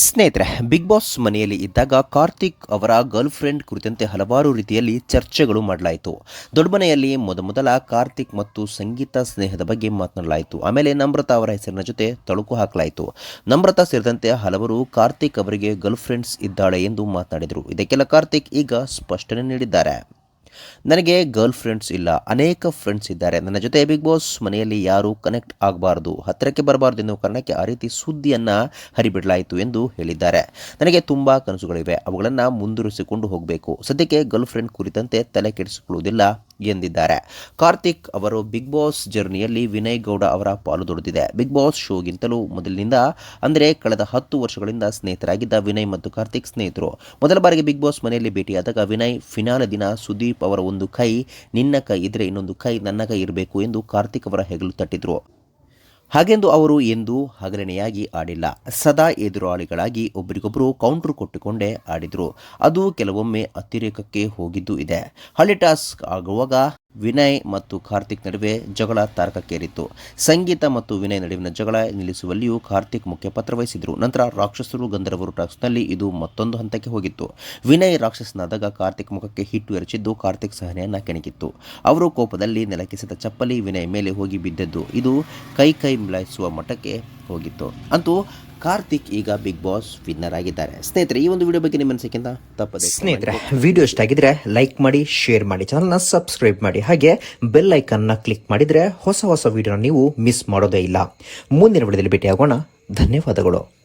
ಸ್ನೇಹಿತರೆ big boss ಮನೆಯಲ್ಲಿ ಇದ್ದಾಗ ಕಾರ್ತಿಕ್ ಅವರ ಗರ್ಲ್ ಫ್ರೆಂಡ್ ಕುರಿತಂತೆ ಹಲವಾರು ರೀತಿಯಲ್ಲಿ ಚರ್ಚೆಗಳು ಮಾಡಲಾಯಿತು. ದೊಡ್ಡ ಮನೆಯಲ್ಲಿ ಮೊದಮೊದಲ ಕಾರ್ತಿಕ್ ಮತ್ತು ಸಂಗೀತ ಸ್ನೇಹದ ಬಗ್ಗೆ ಮಾತನಾಡಲಾಯಿತು. ಆಮೇಲೆ ನಮ್ರತಾ ಅವರ ಹೆಸರಿನ ಜೊತೆ ತಳುಕು ಹಾಕಲಾಯಿತು. ನಮ್ರತಾ ಸೇರಿದಂತೆ ಹಲವರು ಕಾರ್ತಿಕ್ ಅವರಿಗೆ ಗರ್ಲ್ ಫ್ರೆಂಡ್ಸ್ ಇದ್ದಾಳೆ ಎಂದು ಮಾತನಾಡಿದರು. ಇದಕ್ಕೆಲ್ಲ ಕಾರ್ತಿಕ್ ಈಗ ಸ್ಪಷ್ಟನೆ ನೀಡಿದ್ದಾರೆ. ನನಗೆ ಗರ್ಲ್ ಫ್ರೆಂಡ್ಸ್ ಇಲ್ಲ, ಅನೇಕ ಫ್ರೆಂಡ್ಸ್ ಇದ್ದಾರೆ. ನನ್ನ ಜೊತೆ ಬಿಗ್ ಬಾಸ್ ಮನೆಯಲ್ಲಿ ಯಾರೂ ಕನೆಕ್ಟ್ ಆಗಬಾರ್ದು, ಹತ್ತಿರಕ್ಕೆ ಬರಬಾರ್ದು ಎನ್ನುವ ಕಾರಣಕ್ಕೆ ಆ ರೀತಿ ಸುದ್ದಿಯನ್ನು ಹರಿಬಿಡಲಾಯಿತು ಎಂದು ಹೇಳಿದ್ದಾರೆ. ನನಗೆ ತುಂಬ ಕನಸುಗಳಿವೆ, ಅವುಗಳನ್ನು ಮುಂದುವರಿಸಿಕೊಂಡು ಹೋಗಬೇಕು. ಸದ್ಯಕ್ಕೆ ಗರ್ಲ್ ಫ್ರೆಂಡ್ ಕುರಿತಂತೆ ತಲೆ ಕೆಡಿಸಿಕೊಳ್ಳುವುದಿಲ್ಲ. ಎಂದಿದ್ದಾರೆ. ಕಾರ್ತಿಕ್ ಅವರು ಬಿಗ್ ಬಾಸ್ ಜರ್ನಿಯಲ್ಲಿ ವಿನಯ್ ಗೌಡ ಅವರ ಪಾಲು ದೊಡ್ಡದಿದೆ ಬಿಗ್ ಬಾಸ್ ಶೋಗಿಂತಲೂ ಮೊದಲಿನಿಂದ, ಅಂದರೆ ಕಳೆದ ಹತ್ತು ವರ್ಷಗಳಿಂದ ಸ್ನೇಹಿತರಾಗಿದ್ದ ವಿನಯ್ ಮತ್ತು ಕಾರ್ತಿಕ್ ಸ್ನೇಹಿತರು. ಮೊದಲ ಬಾರಿಗೆ ಬಿಗ್ ಬಾಸ್ ಮನೆಯಲ್ಲಿ ಭೇಟಿಯಾದಾಗ ವಿನಯ್, ಫಿನಾಲ ದಿನ ಸುದೀಪ್ ಅವರ ಒಂದು ಕೈ ನಿನ್ನ ಕೈ ಇದ್ರೆ ಇನ್ನೊಂದು ಕೈ ನನ್ನ ಕೈ ಇರಬೇಕು ಎಂದು ಕಾರ್ತಿಕ್ ಅವರ ಹೆಗಲು ತಟ್ಟಿದ್ರು. ಹಾಗೆಂದು ಅವರು ಎಂದೂ ಹಗರಣೆಯಾಗಿ ಆಡಿಲ್ಲ. ಸದಾ ಎದುರಾಳಿಗಳಾಗಿ ಒಬ್ಬರಿಗೊಬ್ಬರು ಕೌಂಟರ್ ಕೊಟ್ಟುಕೊಂಡೇ ಆಡಿದರು. ಅದು ಕೆಲವೊಮ್ಮೆ ಅತಿರೇಕಕ್ಕೆ ಹೋಗಿದ್ದು ಇದೆ. ಹಳ್ಳಿ ಟಾಸ್ಕ್ ಆಗುವಾಗ ವಿನಯ್ ಮತ್ತು ಕಾರ್ತಿಕ್ ನಡುವೆ ಜಗಳ ತಾರಕಕ್ಕೇರಿತ್ತು. ಸಂಗೀತ ಮತ್ತು ವಿನಯ್ ನಡುವಿನ ಜಗಳ ನಿಲ್ಲಿಸುವಲ್ಲಿಯೂ ಕಾರ್ತಿಕ್ ಮುಖ್ಯ ಪಾತ್ರ ವಹಿಸಿದರು. ನಂತರ ರಾಕ್ಷಸರು ಗಂಧರ್ವರು ಟಾಕ್ಸ್ನಲ್ಲಿ ಇದು ಮತ್ತೊಂದು ಹಂತಕ್ಕೆ ಹೋಗಿತ್ತು. ವಿನಯ್ ರಾಕ್ಷಸನಾದಾಗ ಕಾರ್ತಿಕ್ ಮುಖಕ್ಕೆ ಹಿಟ್ಟು ಎರಚಿದ್ದು ಕಾರ್ತಿಕ್ ಸಹನೆಯನ್ನು ಕೆಣಕಿತ್ತು. ಅವರು ಕೋಪದಲ್ಲಿ ನೆಲಕ್ಕೆಸಿದ ಚಪ್ಪಲಿ ವಿನಯ್ ಮೇಲೆ ಹೋಗಿ ಬಿದ್ದದ್ದು. ಇದು ಕೈ ಕೈ ಮಿಲಾಯಿಸುವ ಮಟ್ಟಕ್ಕೆ ಹೋಗಿತ್ತು. ಅಂತೂ ಕಾರ್ತಿಕ್ ಈಗ ಬಿಗ್ ಬಾಸ್ ವಿನ್ನರ್ ಆಗಿದ್ದಾರೆ. ಸ್ನೇಹಿತರೆ ಈ ಒಂದು ವಿಡಿಯೋ ಬಗ್ಗೆ ನಿಮ್ಮ ಅನಿಸಿಕೆ ತಪ್ಪದೆ ಸ್ನೇಹಿತರೆ ವಿಡಿಯೋ ಇಷ್ಟ ಆಗಿದ್ರೆ ಲೈಕ್ ಮಾಡಿ ಶೇರ್ ಮಾಡಿ ಚಾನಲ್ನ ಸಬ್ಸ್ಕ್ರೈಬ್ ಮಾಡಿ. ಹಾಗೆ ಬೆಲ್ ಐಕನ್ನ ಕ್ಲಿಕ್ ಮಾಡಿದ್ರೆ ಹೊಸ ಹೊಸ ವಿಡಿಯೋನ ನೀವು ಮಿಸ್ ಮಾಡೋದೇ ಇಲ್ಲ. ಮುಂದಿನ ವಿಡಿಯೋದಲ್ಲಿ ಭೇಟಿಯಾಗೋಣ. ಧನ್ಯವಾದಗಳು.